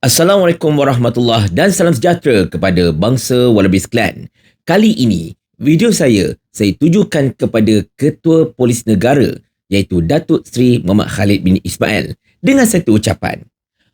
Assalamualaikum warahmatullahi dan salam sejahtera kepada bangsa Wallabies Clan. Kali ini, video saya saya tujukan kepada Ketua Polis Negara iaitu Datuk Seri Muhammad Khalid bin Ismail dengan satu ucapan.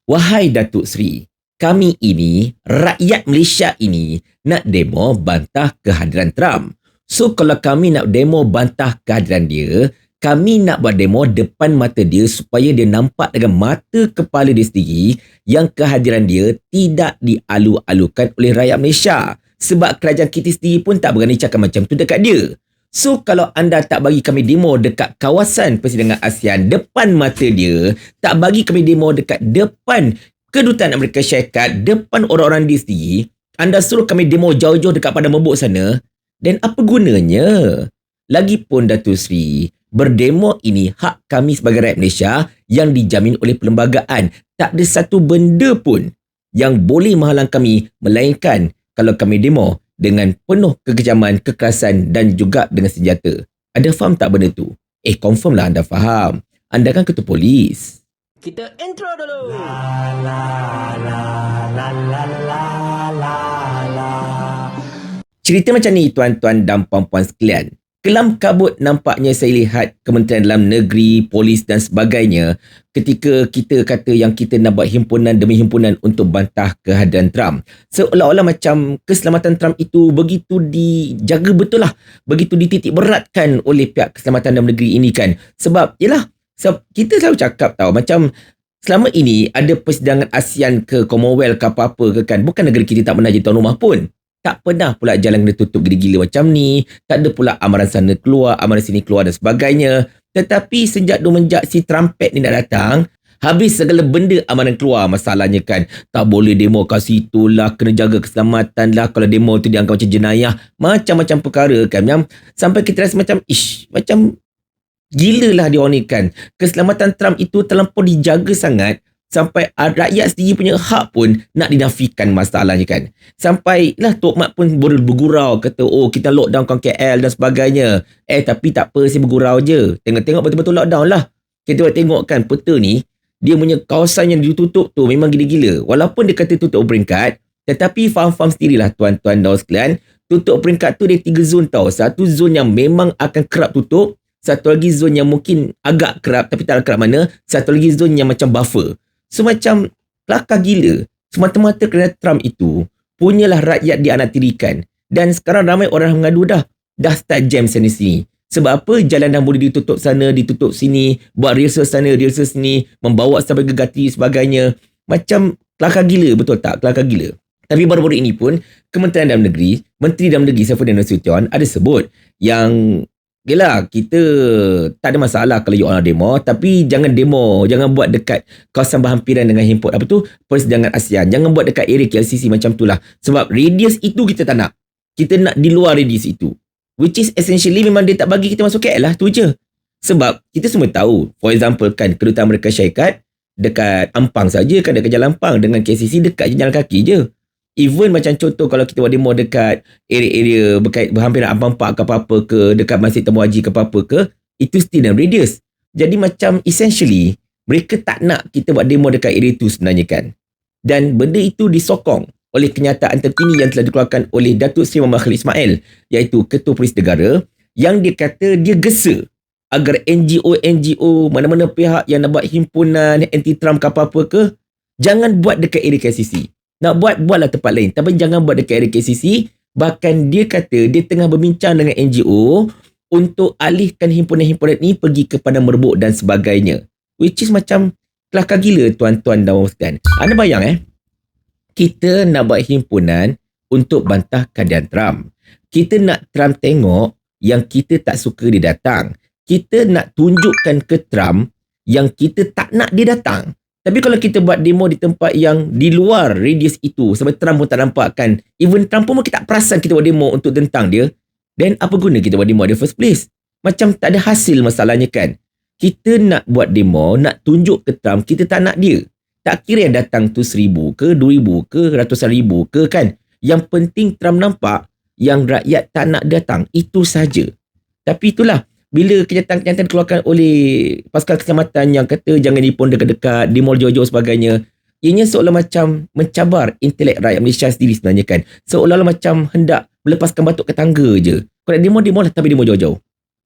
Wahai Datuk Seri, kami ini, rakyat Malaysia ini nak demo bantah kehadiran Trump. So kalau kami nak demo bantah kehadiran dia, kami nak buat demo depan mata dia supaya dia nampak dengan mata kepala dia sendiri yang kehadiran dia tidak dialu-alukan oleh rakyat Malaysia. Sebab kerajaan kita sendiri pun tak berani cakap macam tu dekat dia. So kalau anda tak bagi kami demo dekat kawasan persidangan ASEAN depan mata dia, tak bagi kami demo dekat depan kedutaan Amerika Syarikat, depan orang-orang dia sendiri, anda suruh kami demo jauh-jauh dekat pada membuk sana, dan apa gunanya? Lagipun Datuk Seri, Berdemo ini hak kami sebagai rakyat Malaysia yang dijamin oleh perlembagaan. Tak ada satu benda pun yang boleh menghalang kami melainkan kalau kami demo dengan penuh kekejaman, kekerasan dan juga dengan senjata. Ada faham tak benda tu? Eh, confirm lah anda faham. Anda kan ketua polis. Kita intro dulu. La la la la la la la la. Cerita macam ni tuan-tuan dan puan-puan sekalian. Kelam kabut nampaknya saya lihat Kementerian Dalam Negeri, polis dan sebagainya ketika kita kata yang kita nak buat himpunan demi himpunan untuk bantah kehadiran Trump. Seolah-olah macam keselamatan Trump itu begitu dijaga betul lah. Begitu dititik beratkan oleh pihak keselamatan dalam negeri ini kan. Sebab, yelah, sebab kita selalu cakap tau macam selama ini ada persidangan ASEAN ke Commonwealth ke apa-apa ke kan. Bukan negara kita tak pernah jadi tuan rumah pun tak pernah pula jalan kena tutup gila-gila macam ni. Tak ada pula amaran sana keluar, amaran sini keluar dan sebagainya. Tetapi sejak tu menjak si trumpet ni nak datang, habis segala benda amaran keluar masalahnya kan. Tak boleh demo kat situ lah, kena jaga keselamatan lah. Kalau demo tu dianggap macam jenayah. Macam-macam perkara kan. Yang sampai kita rasa macam, ish, macam gila lah dia ni kan. Keselamatan Trump itu terlampau dijaga sangat sampai rakyat sendiri punya hak pun nak dinafikan masalahnya kan. Sampai lah Tok Mat pun bergurau kata oh kita lockdown kan KL dan sebagainya. Eh tapi tak apa saya bergurau je. Tengok-tengok betul-betul lockdown lah. Kita tengok kan peta ni dia punya kawasan yang ditutup tu memang gila-gila. Walaupun dia kata tutup peringkat tetapi faham-faham sendirilah tuan-tuan dan sekalian. Tutup peringkat tu dia tiga zon tau. Satu zon yang memang akan kerap tutup. Satu lagi zon yang mungkin agak kerap tapi tak kerap mana. Satu lagi zon yang macam buffer. So macam kelakar gila. Semata-mata kerana Trump itu punyalah rakyat dianaktirikan. Dan sekarang ramai orang mengadu dah. Dah start jam sana sini. Sebab apa jalan dah boleh ditutup sana, ditutup sini. Buat rehearsal sana, rehearsal sini. Membawa sampai ke Gati sebagainya. Macam kelakar gila betul tak? Kelakar gila. Tapi baru-baru ini pun Kementerian Dalam Negeri, Menteri Dalam Negeri Saifuddin Nasution ada sebut yang Yelah, kita tak ada masalah kalau you orang demo. Tapi jangan demo. Jangan buat dekat kawasan berhampiran dengan himpun. Apa tu? Persidangan ASEAN. Jangan buat dekat area KLCC macam tu lah. Sebab radius itu kita tak nak. Kita nak di luar radius itu. Which is essentially memang dia tak bagi kita masuk KL lah. Tu je. Sebab kita semua tahu. For example kan, kedutaan mereka syarikat dekat Ampang saja kan dekat Jalan Ampang dengan KCC dekat jalan kaki je. Even macam contoh kalau kita buat demo dekat area-area berkait berhampiran Abang Pak ke apa-apa ke, dekat Masjid Temu Haji ke apa-apa ke, itu still dalam radius. Jadi macam essentially, mereka tak nak kita buat demo dekat area itu sebenarnya kan. Dan benda itu disokong oleh kenyataan terkini yang telah dikeluarkan oleh Datuk Seri Muhammad Khalid Ismail, iaitu Ketua Polis Negara, yang dia kata dia gesa agar NGO-NGO, mana-mana pihak yang nak buat himpunan anti-Trump ke apa-apa ke, jangan buat dekat area KCC. Nak buat, buatlah tempat lain. Tapi jangan buat dekat KCC. Bahkan dia kata dia tengah berbincang dengan NGO untuk alihkan himpunan-himpunan ini pergi kepada merbuk dan sebagainya. Which is macam kelakar gila tuan-tuan dan puan Anda bayang eh. Kita nak buat himpunan untuk bantah keadaan Trump. Kita nak Trump tengok yang kita tak suka dia datang. Kita nak tunjukkan ke Trump yang kita tak nak dia datang. Tapi kalau kita buat demo di tempat yang di luar radius itu sampai Trump pun tak nampak kan. Even Trump pun kita tak perasan kita buat demo untuk tentang dia. Then apa guna kita buat demo di first place? Macam tak ada hasil masalahnya kan. Kita nak buat demo, nak tunjuk ke Trump kita tak nak dia. Tak kira yang datang tu seribu ke, dua ribu ke, ratusan ribu ke kan. Yang penting Trump nampak yang rakyat tak nak datang. Itu saja. Tapi itulah bila kenyataan-kenyataan dikeluarkan oleh pasukan keselamatan yang kata jangan dipon dekat-dekat, di mall jauh-jauh sebagainya, Ianya seolah macam mencabar intelek rakyat Malaysia sendiri sebenarnya kan. Seolah-olah macam hendak melepaskan batuk ke tangga je. Kalau nak demo, demo lah tapi demo jauh-jauh.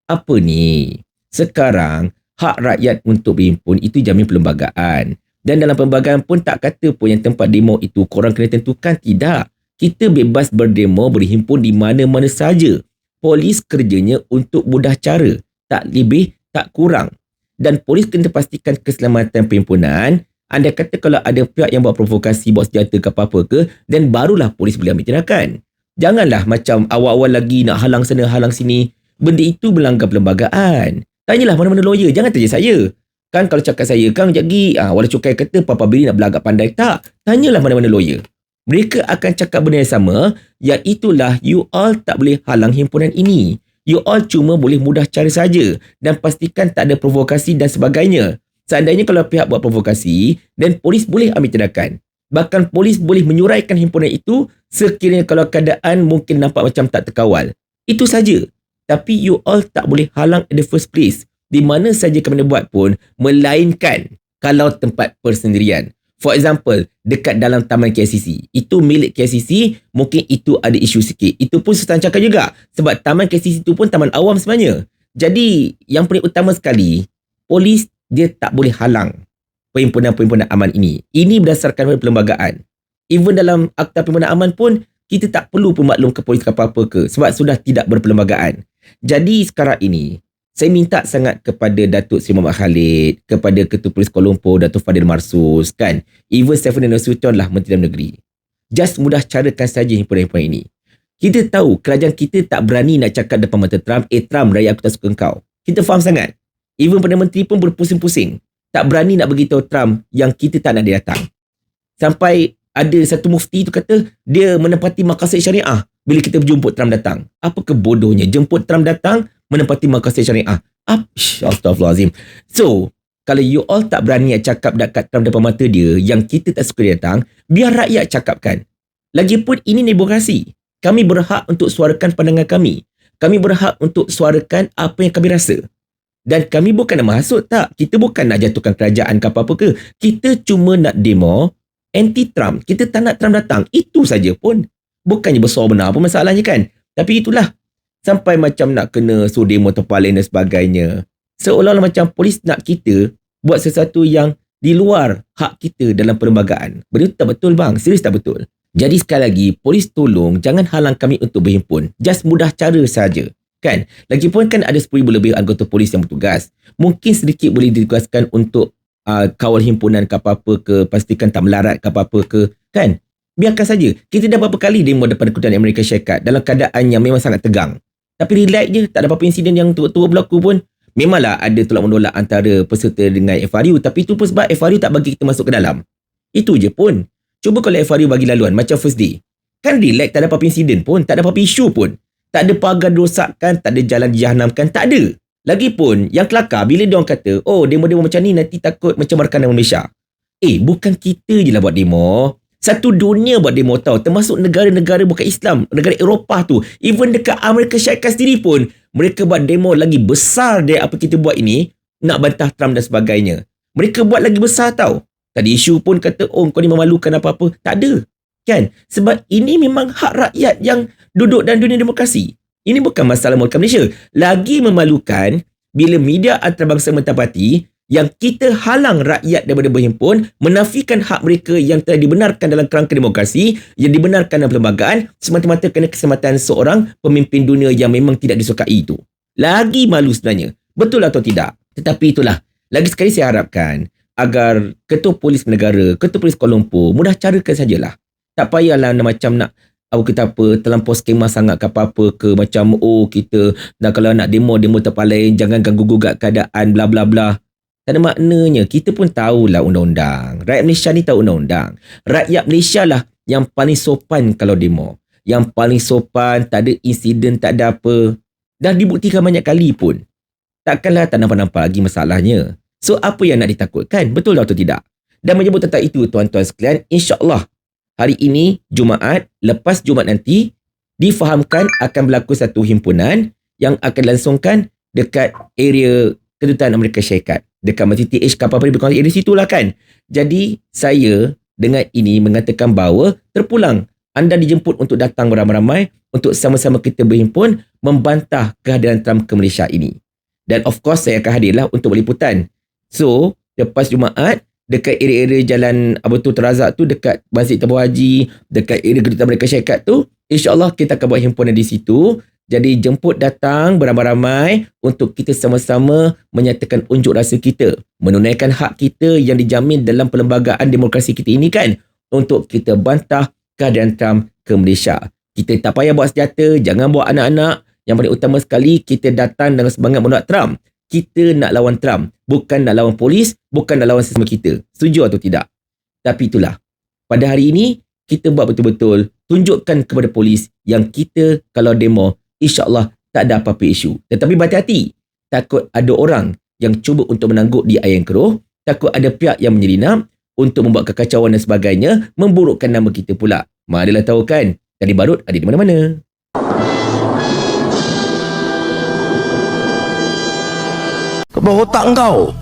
Apa ni? Sekarang, hak rakyat untuk berhimpun itu jamin perlembagaan. Dan dalam perlembagaan pun tak kata pun yang tempat demo itu korang kena tentukan. Tidak. Kita bebas berdemo, berhimpun di mana-mana saja. Polis kerjanya untuk mudah cara. Tak lebih, tak kurang. Dan polis kena pastikan keselamatan perhimpunan. Anda kata kalau ada pihak yang buat provokasi, buat senjata ke apa-apa ke, dan barulah polis boleh ambil tindakan. Janganlah macam awal-awal lagi nak halang sana, halang sini. Benda itu melanggar perlembagaan. Tanyalah mana-mana lawyer, jangan tanya saya. Kan kalau cakap saya, Kang Jagi, ah, Wala Cukai kata Papa Bili nak belagak pandai. Tak, tanyalah mana-mana lawyer. Mereka akan cakap benda yang sama, iaitulah you all tak boleh halang himpunan ini. You all cuma boleh mudah cara saja dan pastikan tak ada provokasi dan sebagainya. Seandainya kalau pihak buat provokasi, dan polis boleh ambil tindakan. Bahkan polis boleh menyuraikan himpunan itu sekiranya kalau keadaan mungkin nampak macam tak terkawal. Itu saja. Tapi you all tak boleh halang in the first place. Di mana saja kami buat pun, melainkan kalau tempat persendirian. For example, dekat dalam Taman KCC. Itu milik KCC, mungkin itu ada isu sikit. Itu pun Sultan cakap juga. Sebab Taman KCC itu pun taman awam sebenarnya. Jadi, yang paling utama sekali, polis dia tak boleh halang perhimpunan-perhimpunan aman ini. Ini berdasarkan perlembagaan. Even dalam Akta Perhimpunan Aman pun, kita tak perlu pun maklum ke polis apa-apa ke sebab sudah tidak berperlembagaan. Jadi sekarang ini, saya minta sangat kepada Datuk Seri Muhammad Khalid, kepada Ketua Polis Kuala Lumpur, Datuk Fadil Marsus, kan? Even Stephanie Nasution lah Menteri Dalam Negeri. Just mudah carakan saja himpunan-himpunan ini. Kita tahu kerajaan kita tak berani nak cakap depan mata Trump, eh Trump raya aku tak suka kau. Kita faham sangat. Even Perdana Menteri pun berpusing-pusing. Tak berani nak beritahu Trump yang kita tak nak dia datang. Sampai ada satu mufti tu kata dia menempati makasih syariah bila kita berjumpa Trump datang. Apa kebodohnya jemput Trump datang menempati makasih syariah. Apsh, Astaghfirullahaladzim. So, kalau you all tak berani nak cakap dekat Trump depan mata dia yang kita tak suka dia datang, biar rakyat cakapkan. Lagipun ini demokrasi. Kami berhak untuk suarakan pandangan kami. Kami berhak untuk suarakan apa yang kami rasa. Dan kami bukan nak menghasut tak. Kita bukan nak jatuhkan kerajaan ke apa-apa ke. Kita cuma nak demo anti-Trump. Kita tak nak Trump datang. Itu saja pun. Bukannya besar benar apa masalahnya kan. Tapi itulah. Sampai macam nak kena suruh demo dan sebagainya. Seolah-olah macam polis nak kita buat sesuatu yang di luar hak kita dalam perlembagaan. Benda tak betul bang. Serius tak betul. Jadi sekali lagi, polis tolong jangan halang kami untuk berhimpun. Just mudah cara saja. Kan? Lagipun kan ada 10,000 lebih anggota polis yang bertugas. Mungkin sedikit boleh ditugaskan untuk uh, kawal himpunan ke apa-apa ke, pastikan tak melarat ke apa-apa ke. Kan? Biarkan saja. Kita dah berapa kali demo depan kedutaan Amerika Syarikat dalam keadaan yang memang sangat tegang. Tapi relax je, tak ada apa-apa insiden yang tua-tua berlaku pun. Memanglah ada tolak menolak antara peserta dengan FRU tapi itu pun sebab FRU tak bagi kita masuk ke dalam. Itu je pun. Cuba kalau FRU bagi laluan macam first day. Kan relax, tak ada apa-apa insiden pun, tak ada apa-apa isu pun. Tak ada pagar dirosakkan, tak ada jalan dijahanamkan, tak ada. Lagipun, yang kelakar bila dia orang kata, oh demo-demo macam ni nanti takut mencemarkan nama Malaysia. Eh, bukan kita je lah buat demo. Satu dunia buat demo tau. Termasuk negara-negara bukan Islam. Negara Eropah tu. Even dekat Amerika Syarikat sendiri pun. Mereka buat demo lagi besar dari apa kita buat ini. Nak bantah Trump dan sebagainya. Mereka buat lagi besar tau. Tadi isu pun kata, oh kau ni memalukan apa-apa. Tak ada. Kan? Sebab ini memang hak rakyat yang duduk dalam dunia demokrasi. Ini bukan masalah mereka Malaysia. Lagi memalukan bila media antarabangsa mentapati yang kita halang rakyat daripada berhimpun, menafikan hak mereka yang telah dibenarkan dalam kerangka demokrasi, yang dibenarkan dalam perlembagaan, semata-mata kerana keselamatan seorang pemimpin dunia yang memang tidak disukai itu. Lagi malu sebenarnya. Betul atau tidak? Tetapi itulah. Lagi sekali saya harapkan agar Ketua Polis Negara, Ketua Polis Kuala Lumpur, mudah carakan sajalah. Tak payahlah macam nak apa kita apa terlampau skema sangat ke apa-apa ke macam oh kita nak kalau nak demo demo terpaling jangan ganggu gugat keadaan bla bla bla tak ada maknanya kita pun tahulah undang-undang. Rakyat Malaysia ni tahu undang-undang. Rakyat Malaysia lah yang paling sopan kalau demo. Yang paling sopan tak ada insiden tak ada apa. Dah dibuktikan banyak kali pun. Takkanlah tak nampak-nampak lagi masalahnya. So apa yang nak ditakutkan? Betul atau tidak? Dan menyebut tentang itu tuan-tuan sekalian insyaallah hari ini Jumaat lepas Jumaat nanti difahamkan akan berlaku satu himpunan yang akan langsungkan dekat area kedutaan Amerika Syarikat dekat Masjid TH kapal pun area situ lah kan jadi saya dengan ini mengatakan bahawa terpulang anda dijemput untuk datang beramai-ramai untuk sama-sama kita berhimpun membantah kehadiran Trump ke Malaysia ini. Dan of course saya akan hadirlah untuk berliputan. So, lepas Jumaat, dekat area-area jalan Abu Tu Terazak tu, dekat Masjid Tabu Haji, dekat area Kedutaan Mereka Syarikat tu, insyaAllah kita akan buat himpunan di situ. Jadi jemput datang beramai-ramai untuk kita sama-sama menyatakan unjuk rasa kita. Menunaikan hak kita yang dijamin dalam perlembagaan demokrasi kita ini kan. Untuk kita bantah kehadiran Trump ke Malaysia. Kita tak payah bawa senjata, jangan bawa anak-anak. Yang paling utama sekali, kita datang dengan semangat menolak Trump. Kita nak lawan Trump. Bukan nak lawan polis, bukan nak lawan sesama kita. Setuju atau tidak? Tapi itulah. Pada hari ini, kita buat betul-betul tunjukkan kepada polis yang kita kalau demo, insyaAllah tak ada apa-apa isu. Tetapi berhati-hati. Takut ada orang yang cuba untuk menangguk di yang keruh. Takut ada pihak yang menyelinap untuk membuat kekacauan dan sebagainya, memburukkan nama kita pula. Manalah tahu kan, tadi barut ada di mana-mana. Kau otak kau